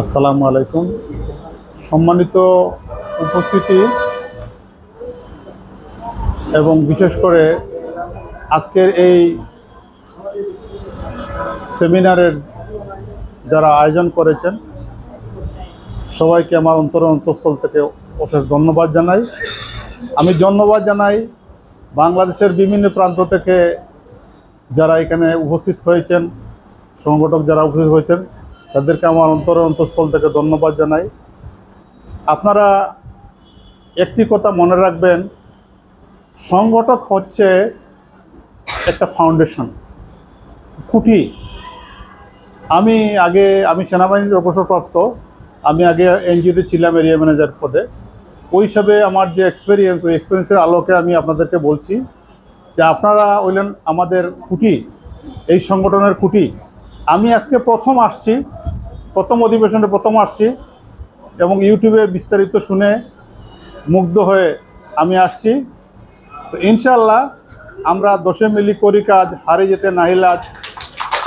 আসসালামু আলাইকুম। সম্মানিত উপস্থিতি এবং বিশেষ করে আজকের এই সেমিনারের যারা আয়োজন করেছেন, সবাইকে আমার অন্তর অন্তঃস্থল থেকে অশেষ ধন্যবাদ জানাই। আমি ধন্যবাদ জানাই বাংলাদেশের বিভিন্ন প্রান্ত থেকে যারা এখানে উপস্থিত হয়েছেন, সংগঠক যারা উপস্থিত হয়েছেন তাদেরকে আমার অন্তর অন্তঃস্থল থেকে ধন্যবাদ জানাই। আপনারা একটি কথা মনে রাখবেন, সংগঠক হচ্ছে একটা ফাউন্ডেশন খুঁটি আমি আগে, আমি সেনাবাহিনীর অবসরপ্রাপ্ত, আমি আগে এনজিওতে ছিলাম এরিয়া ম্যানেজার পদে। ওই হিসাবে আমার যে এক্সপিরিয়েন্স ওই এক্সপিরিয়েন্সের আলোকে আমি আপনাদেরকে বলছি যে আপনারা হইলেন আমাদের কুটি এই সংগঠনের কুটি আমি আজকে প্রথম আসছি প্রথম অধিবেশনে প্রথম আসছি এবং ইউটিউবে বিস্তারিত শুনে মুগ্ধ হয়ে আমি আসছি। তো ইনশাল্লাহ আমরা দশে মিলি করি কাজ, হারে যেতে নাহিলাজ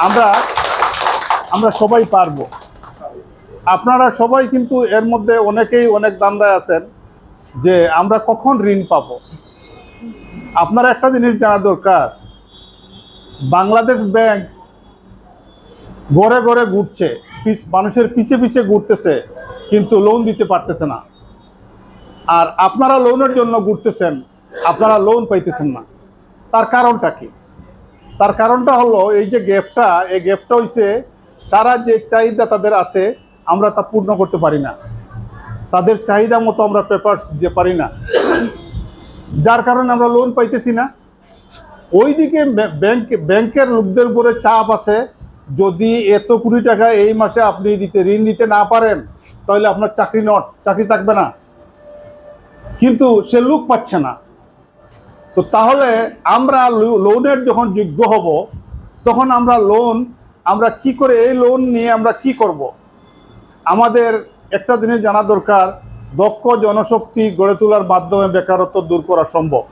আমরা আমরা সবাই পারব। আপনারা সবাই কিন্তু এর মধ্যে অনেকেই অনেক দান্দায় আছেন যে আমরা কখন ঋণ পাবো। আপনারা একটা জিনিস জানা দরকার, বাংলাদেশ ব্যাংক ঘরে ঘরে ঘুরছে। মানুষের পিছে পিছে ঘুরতেছে, কিন্তু লোন দিতে পারতেছে না। আর আপনারা লোনের জন্য ঘুরতেছেন, আপনারা লোন পাইতেছেন না। তার কারণটা কি? তার কারণটা হলো এই যে গ্যাপটা এই গ্যাপটা হইছে, তারা যে চাহিদা তাদের আছে, আমরা তা পূর্ণ করতে পারি না। তাদের চাহিদা মতো আমরা পেপারস দিতে পারি না। যার কারণে আমরা লোন পাইতেছি না। ওইদিকে ব্যাংক ব্যাংকের লোকদের উপরে চাপ আছে যদি এত কোটি টাকা এই মাসে আপনি দিতে, ঋণ দিতে না পারেন, তাহলে আপনার চাকরি নট, চাকরি থাকবে না। কিন্তু সে লোক পাচ্ছে না। তো তাহলে আমরা লোনের যখন যোগ্য হব, তখন আমরা লোন, আমরা কি করে এই লোন নিয়ে আমরা কি করব। আমাদের একটা জিনিস জানা দরকার, দক্ষ জনশক্তি গড়ে তোলার মাধ্যমে বেকারত্ব দূর করা সম্ভব।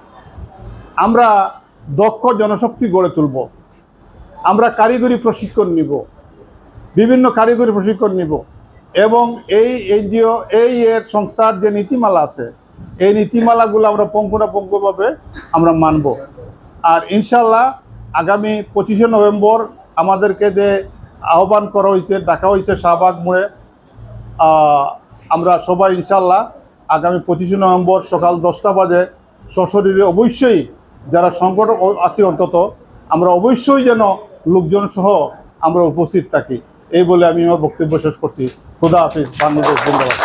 আমরা দক্ষ জনশক্তি গড়ে তুলব। আমরা কারিগরি প্রশিক্ষণ নিব। বিভিন্ন কারিগরি প্রশিক্ষণ নিব। এবং এই এনজিও, এই এর সংস্থার যে নীতিমালা আছে, এই নীতিমালাগুলো আমরা পঙ্কুনাপঙ্কুভাবে আমরা মানব। আর ইনশাল্লাহ আগামী পঁচিশে নভেম্বর আমাদেরকে যে আহ্বান করা হয়েছে, ডাকা হয়েছে শাহবাগ মোড়ে আমরা সবাই ইনশাল্লাহ আগামী পঁচিশে নভেম্বর সকাল দশটা বাজে সশরীরে অবশ্যই যারা সংকট আছি অন্তত, আমরা অবশ্যই যেন লোকজন সহ আমরা উপস্থিত থাকি। এই বলে আমি আমার বক্তব্য শেষ করছি। খোদা হাফিজ, বাংলাদেশ ধন্যবাদ